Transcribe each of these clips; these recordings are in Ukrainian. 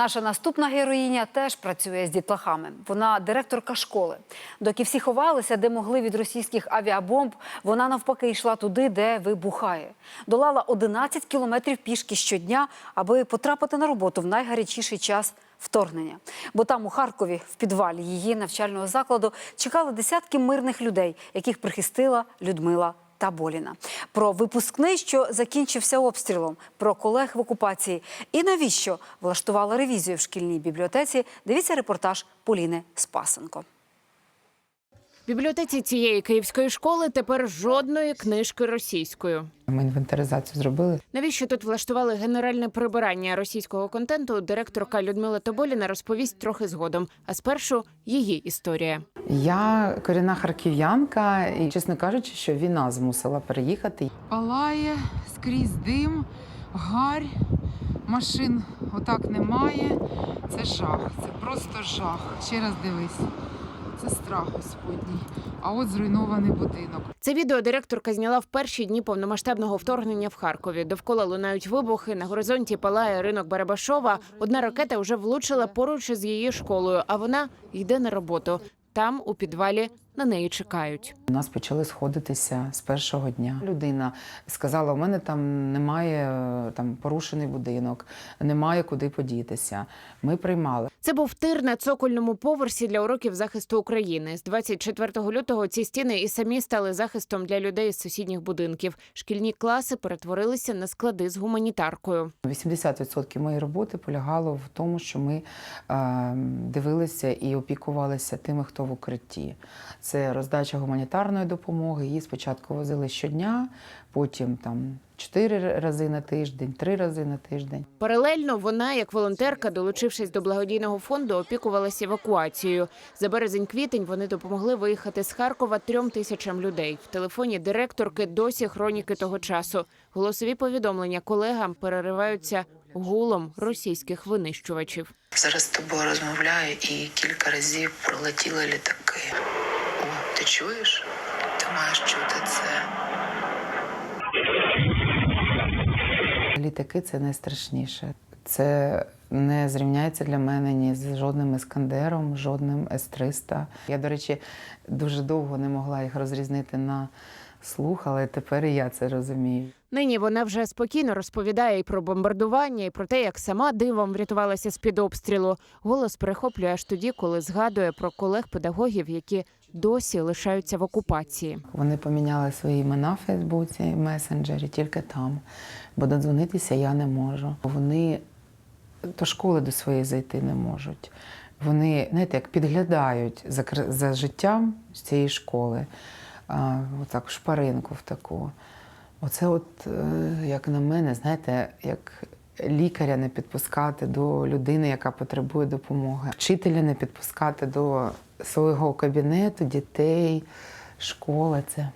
Наша наступна героїня теж працює з дітлахами. Вона директорка школи. Доки всі ховалися, де могли від російських авіабомб, вона навпаки йшла туди, де вибухає. Долала 11 кілометрів пішки щодня, аби потрапити на роботу в найгарячіший час вторгнення. Бо там, у Харкові, в підвалі її навчального закладу, чекали десятки мирних людей, яких прихистила Людмила та Боліна. Про випускний, що закінчився обстрілом, про колег в окупації і навіщо влаштувала ревізію в шкільній бібліотеці. Дивіться репортаж Поліни Спасенко. В бібліотеці цієї київської школи тепер жодної книжки російською. Ми інвентаризацію зробили. Навіщо тут влаштували генеральне прибирання російського контенту? Директорка Людмила Тоболіна розповість трохи згодом. А спершу її історія. Я корінна харків'янка, і чесно кажучи, що війна змусила переїхати. палає, скрізь дим, гарь, машин отак немає. Це жах, це просто жах. Ще раз дивись. Це страх Господній. А от зруйнований будинок. Це відео директорка зняла в перші дні повномасштабного вторгнення в Харкові. Довкола лунають вибухи. На горизонті палає ринок Барабашова. Одна ракета вже влучила поруч із її школою, а вона йде на роботу. Там у підвалі на неї чекають. У нас почали сходитися з першого дня. Людина сказала: у мене там немає там порушений будинок, немає куди подітися. Ми приймали. Це був тир на цокольному поверсі для уроків захисту України. З 24 лютого ці стіни і самі стали захистом для людей з сусідніх будинків. Шкільні класи перетворилися на склади з гуманітаркою. 80% моєї роботи полягало в тому, що ми е, дивилися і опікувалися тими, хто в укритті. Це роздача гуманітарної допомоги. Її спочатку возили щодня, потім там чотири рази на тиждень, три рази на тиждень. Паралельно вона, як волонтерка, долучившись до благодійного фонду, опікувалася евакуацією. За березень-квітень вони допомогли виїхати з Харкова трьом тисячам людей. В телефоні директорки досі хроніки того часу. Голосові повідомлення колегам перериваються гулом російських винищувачів. Зараз з тобою розмовляю і кілька разів пролетіли літаки. О, ти чуєш? Ти маєш чути це. Літаки це найстрашніше. Це не зрівняється для мене ні з жодним ескандером, жодним С-300. Я, до речі, дуже довго не могла їх розрізнити на слух, але тепер і я це розумію. Нині вона вже спокійно розповідає і про бомбардування, і про те, як сама дивом врятувалася з під обстрілу. Голос перехоплює аж тоді, коли згадує про колег-педагогів, які досі лишаються в окупації. Вони поміняли свої імена в Фейсбуці, месенджері, тільки там. Бо додзвонитися я не можу. Вони до школи до своєї зайти не можуть. Вони, знаєте, як підглядають за, за життям цієї школи, отак, шпаринку в таку. Оце, от, е, як на мене, знаєте, як лікаря не підпускати до людини, яка потребує допомоги, вчителя не підпускати до свого кабінету, дітей, школи. Це.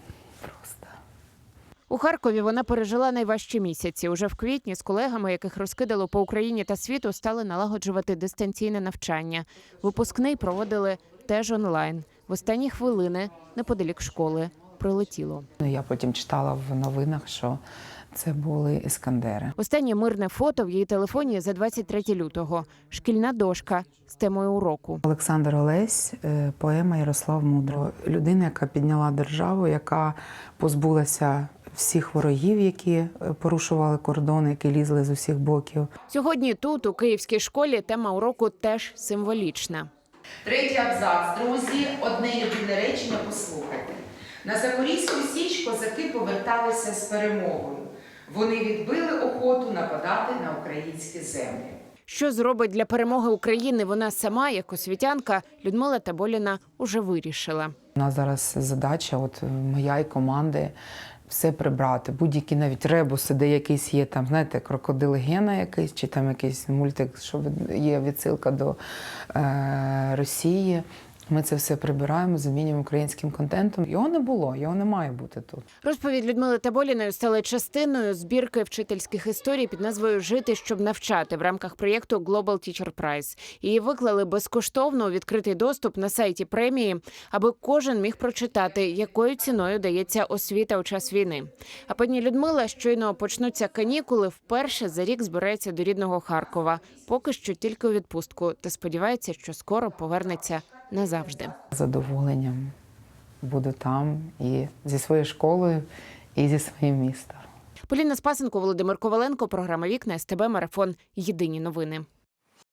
У Харкові вона пережила найважчі місяці. Уже в квітні з колегами, яких розкидало по Україні та світу, стали налагоджувати дистанційне навчання. Випускний проводили теж онлайн. В останні хвилини неподалік школи прилетіло. Ну, я потім читала в новинах, що це були іскандери. Останнє мирне фото в її телефоні за 23 лютого. Шкільна дошка з темою уроку. Олександр Олесь, е, поема Ярослав Мудро. Людина, яка підняла державу, яка позбулася всіх ворогів, які е, порушували кордони, які лізли з усіх боків. Сьогодні тут, у київській школі, тема уроку теж символічна. Третій абзац. Друзі, одне єдине речення послухайте. На Запорізьку Січ козаки поверталися з перемогою. Вони відбили охоту нападати на українські землі. Що зробить для перемоги України вона сама, як освітянка, Людмила Таболіна уже вирішила. У нас зараз задача, от е, моя і команди, все прибрати. Будь-які навіть ребуси, де якийсь є там, знаєте, крокодил Гена якийсь, чи там якийсь мультик, що є відсилка до е, Росії. Ми це все прибираємо, замінюємо українським контентом. Його не було, його не має бути тут. Розповідь Людмили Таболіної стала частиною збірки вчительських історій під назвою Жити, щоб навчати в рамках проєкту Global Teacher Prize. Її виклали безкоштовно у відкритий доступ на сайті премії, аби кожен міг прочитати, якою ціною дається освіта у час війни. А пані Людмила щойно почнуться канікули. Вперше за рік збирається до рідного Харкова. Поки що тільки у відпустку, та сподівається, що скоро повернеться назавжди. Задоволенням буду там і зі своєю школою, і зі своїм містом. Поліна Спасенко, Володимир Коваленко, програма Вікна СТБ Марафон. Єдині новини.